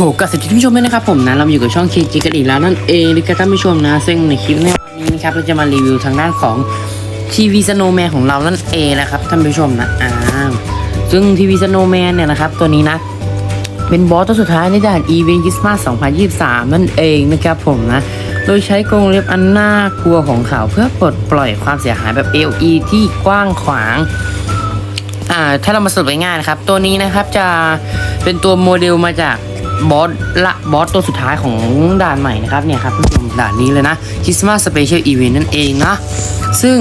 โขกับสวัสดีท่านผู้ชมด้วยนะครับผมนะเราอยู่กับช่องเคจิกันอีกแล้วนั่นเองนะครับท่านผู้ชมนะ ซึ่งในคลิปในวันนี้นะครับเราจะมารีวิวทางด้านของทีวีสโนแมนของเรานั่นเองนะครับท่านผู้ชมนะอ่าซึ่งทีวีสโนแมนเนี่ยนะครับตัวนี้นะ เป็นบอสตัวสุดท้ายในด่านอีเวนต์คริสต์มาส 2023 นั่นเองนะครับผมนะ โดยใช้กรงเล็บอันน่ากลัวของเขาเพื่อปลดปล่อยความเสียหายแบบ AOE ที่กว้างขวางอ่าถ้าเรามาสรุปง่ายๆนะครับตัวนี้นะครับจะเป็นตัวโมเดลมาจาก บอสละบอสตัวสุดท้ายของด่านใหม่นะครับเนี่ยครับท่านผู้ชมด่านนี้เลยนะ Christmas Special Event นั่นเองนะซึ่ง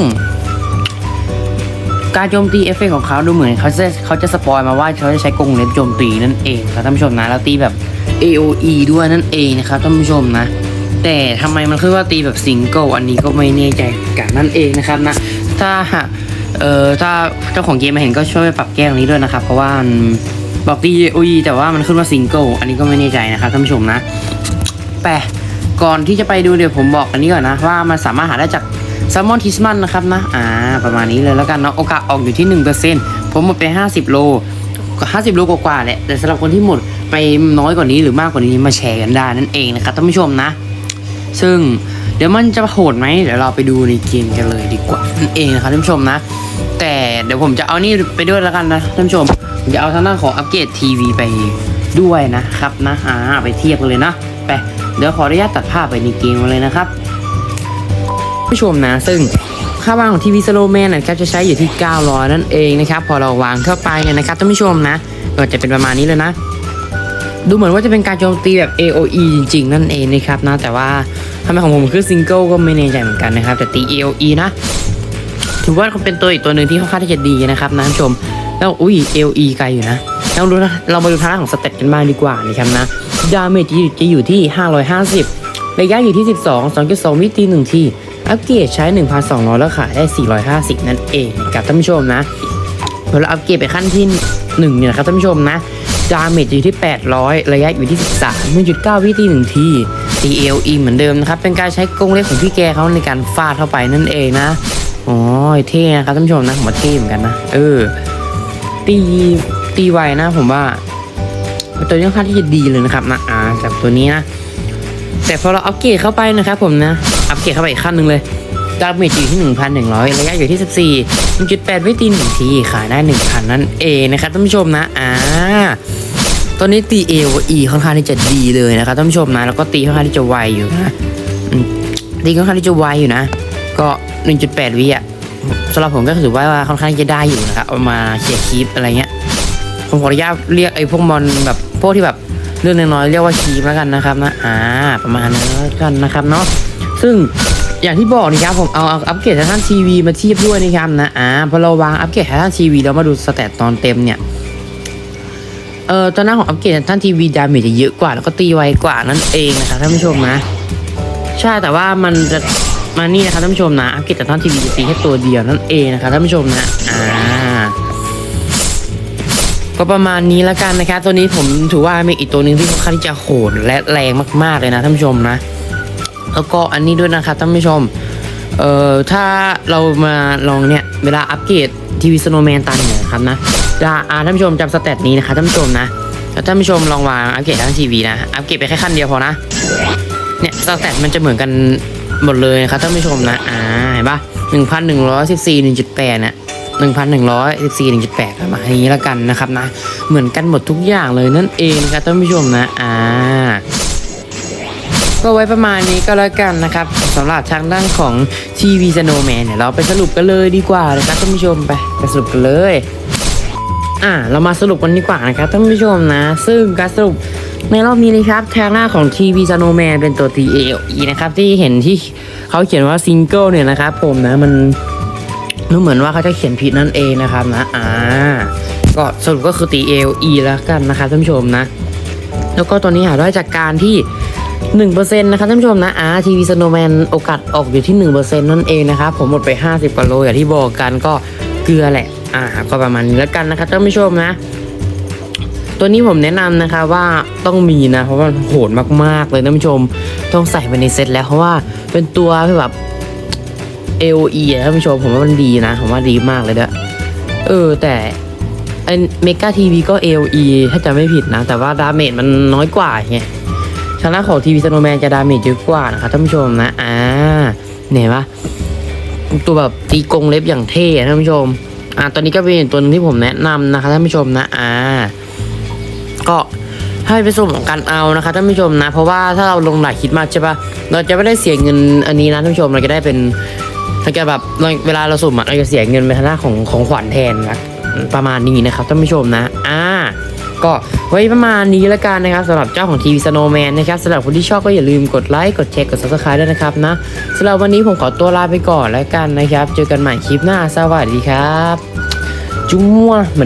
การโจมตีเอฟเฟกต์ของเขาดูเหมือนเขาจะเขาจะสปอยมาว่าเขาจะใช้กรงเล็บโจมตีนั่นเองครับท่านผู้ชมนะแล้วตีแบบ AOE ด้วยนั่นเองนะครับท่านผู้ชมนะ แต่ทำไมมันขึ้นว่าตีแบบซิงเกิลอันนี้ก็ไม่แน่ใจกันนั่นเองนะครับนะถ้าเอ่อถ้าเจ้าของเกมมาเห็นก็ช่วยปรับแก้ตรงนี้ด้วยนะครับเพราะว่า บอกตี AOE แต่ว่ามันขึ้นว่าซิงเกิลอันนี้ก็ไม่แน่ใจนะครับท่านผู้ชมนะแต่ก่อนที่จะไปดูเดี๋ยวผมบอกอันนี้ก่อนนะ ว่ามันสามารถหาได้จากแซลมอนทิสมันนะครับนะอ่าประมาณนี้เลยแล้วกันเนาะโอกาสออกอยู่ที่ 1%ผมหมดไป 50 โล50 โลกว่าๆแหละแต่สำหรับคนที่หมดไปน้อยกว่านี้หรือมากกว่านี้มาแชร์กันได้นั่นเองนะครับท่านผู้ชมนะ ซึ่งเดี๋ยวมันจะโหดไหมเดี๋ยวเราไปดูในเกมกันเลยดีกว่านั่นเองนะครับท่านผู้ชมนะ แต่เดี๋ยวผมจะเอานี่ไปด้วยแล้วกันนะท่านผู้ชมผมจะเอาทางด้านของอัปเกรดทีวีไปด้วยนะครับนะอ่าไปเทียบกันเลยนะไปเดี๋ยวขออนุญาตตัดภาพไปในเกมกันเลยนะครับผู้ชมนะ ซึ่งค่าวางของทีวีสโลแมนนะครับจะใช้อยู่ที่ 900 นั่นเองนะครับ พอเราวางเข้าไปเนี่ยนะครับท่านผู้ชมนะก็จะเป็นประมาณนี้เลยนะ ดูเหมือนว่าจะเป็นการโจมตีแบบ AOE จริง ๆ นั่นเองนะครับนะแต่ว่าทำไมของผมคือซิงเกิลก็ไม่แน่ใจเหมือนกันนะครับ แต่ตี AOE นะ ถือว่าเป็นตัวอีกตัวหนึ่งที่ค่อนข้างที่จะดีนะครับนะท่านชม แล้วอุ้ย AOE ไกลอยู่นะเราดูนะเรามาดูทางด้านของสเตตกันบ้างดีกว่านะครับนะดาเมจจะอยู่ที่ 550 ระยะอยู่ที่ 12 2.2 วิตีหนึ่งทีอัปเกรดใช้ 1,200 แล้วขายได้ 450 นั่นเองนะครับท่านผู้ชมนะพอเราอัปเกรดไปขั้นที่1เนี่ยครับท่านผู้ชมนะดาเมจอยู่ที่ 800 ระยะอยู่ที่ 13 1.9 วิตีหนึ่งที CLE เหมือนเดิมนะครับ เป็นการใช้กรงเล็บของพี่แกเขาในการฟาดเข้าไปนั่นเองนะ อ๋อเท่นะครับท่านผู้ชมนะผมว่าเท่เหมือนกันนะเออ ตีตีไวนะผมว่าเป็นตัวที่ค่อนข้างที่จะดีเลยนะครับนะอ่าจากตัวนี้นะแต่พอเราอัปเกรดเข้าไปนะครับผมนะอัปเกรดเข้าไปอีกขั้นหนึ่งเลยดาเมจอยู่ที่ 1,100 ระยะอยู่ที่ 14 1.8วิตีหนึ่งทีขายได้ 1,000 นั่นเองนะครับท่านผู้ชมนะอ่าตอนนี้ตี AOE ค่อนข้างที่จะดีเลยนะครับท่านผู้ชมนะแล้วก็ตีค่อนข้างที่จะไวอยู่นะตีค่อนข้างที่จะไวอยู่นะ ก็ 1.8 วิอะสำหรับผมก็ถือว่าค่อนข้างจะได้อยู่นะครับเอามาเคลียร์คีปอะไรเงี้ยผมขออนุญาตเรียกไอ้พวกมอนแบบพวกที่แบบเรื่องน้อยๆเรียกว่าคีมแล้วกันนะครับนะอ่าประมาณนั้นแล้วกันนะครับเนาะซึ่งอย่างที่บอกนะครับผมเอาเอาอัปเกรดทางด้านทีวีมาเทียบด้วยนะครับนะอ่าพอเราวางอัปเกรดทางด้านทีวีแล้วมาดูสเตตตอนเต็มเนี่ยเอ่อตอนหน้าของอัปเกรดทางด้านทีวีดาเมจจะเยอะกว่าแล้วก็ตีไวกว่านั่นเองนะครับท่านผู้ชมนะใช่แต่ว่ามันจะ มานี่นะครับท่านผู้ชมนะอัปเกรดจากท่านทีวีจะตีแค่ตัวเดียวนั่นเองนะครับท่านผู้ชมนะอ่าก็ประมาณนี้แล้วกันนะครับตัวนี้ผมถือว่าเป็นอีกตัวหนึ่งที่ค่อนข้างที่จะโหดและแรงมากๆเลยนะท่านผู้ชมนะ แล้วก็อันนี้ด้วยนะครับท่านผู้ชมเอ่อถ้าเรามาลองเนี่ยเวลาอัปเกรดทีวีสโนแมนตันเนี่ยครับนะจะอ่าท่านผู้ชมจำสเตตนี้นะครับท่านผู้ชมนะแล้วท่านผู้ชมลองวางอัปเกรดทางทีวีนะอัปเกรดไปแค่ขั้นเดียวพอนะเนี่ยสเตตมันจะเหมือนกัน หมดเลยนะครับท่านผู้ชมนะ อ่า เห็นปะหนึ่งพันหนึ่งร้อยสิบสี่หนึ่งจุดแปดเนี่ยหนึ่งพันหนึ่งร้อยสิบสี่หนึ่งจุดแปดประมาณนี้แล้วกันนะครับนะ เหมือนกันหมดทุกอย่างเลยนั่นเองครับท่านผู้ชมนะ อ่า ก็ไว้ประมาณนี้ก็แล้วกันนะครับสำหรับทางด้านของทีวีสโนแมนเนี่ยเราไปสรุปกันเลยดีกว่านะครับท่านผู้ชมไปไปสรุปกันเลยอ่าเรามาสรุปกันดีกว่านะครับท่านผู้ชมนะ ซึ่งการสรุป ในรอบนี้นะครับทางหน้าของทีวีสโนแมนเป็นตัว TALE นะครับ ที่เห็นที่เขาเขียนว่าซิงเกิลเนี่ยนะครับผมนะมันดูเหมือนว่าเขาจะเขียนผิดนั่นเองนะครับนะอ่าก็สรุปก็คือตี AOE แล้วกันนะครับท่านผู้ชมนะ แล้วก็ตัวนี้หาได้จากการที่1%นะครับท่านผู้ชมนะอ่าทีวีสโนแมนโอกาสออกอยู่ที่1%นั่นเองนะครับผมหมดไป50กว่าโลอย่างที่บอกกันก็เกลือแหละ อ่าก็ประมาณนี้แล้วกันนะครับท่านผู้ชมนะ ตัวนี้ผมแนะนำนะคะว่าต้องมีนะ เพราะว่าโหดมากๆเลยท่านผู้ชมต้องใส่ไปในเซตแล้วเพราะว่าเป็นตัวแบบ AOE อะท่านผู้ชมผมว่ามันดีนะ ผมว่าดีมากเลยเด้อเออแต่ไอเมกาทีวีก็ AOE ถ้าจะไม่ผิดนะ แต่ว่าดาเมจมันน้อยกว่าไงชนะของทีวีสโนแมนจะดาเมจเยอะกว่านะครับท่านผู้ชมนะอ่าเนี่ยเห็นปะตัวแบบตีกงเล็บอย่างเท่อะท่านผู้ชม อ่าตัวนี้ก็เป็นตัวหนึงที่ผมแนะนำนะคะท่านผู้ชมนะ อ่า ก็ให้ไปสุ่มของกันเอานะคะท่านผู้ชมนะ เพราะว่าถ้าเราลงหลายคิดมากใช่ปะเราจะไม่ได้เสียเงินอันนี้นะท่านผู้ชมเราจะได้เป็นถ้าจะแบบเวลาเราสุ่มเราจะเสียเงินไปทางหน้าของของขวัญแทนนะประมาณนี้นะครับท่านผู้ชมนะอ่าก็ไว้ประมาณนี้แล้วกันนะครับสำหรับเจ้าของทีวีสโนแมนนะครับสำหรับคนที่ชอบก็อย่าลืมกดไลค์กดแชร์กด subscribe ด้วยนะครับนะสำหรับวันนี้ผมขอตัวลาไปก่อนแล้วกันนะครับ เจอกันใหม่คลิปหน้าสวัสดีครับ จุ๊มัวเหมือน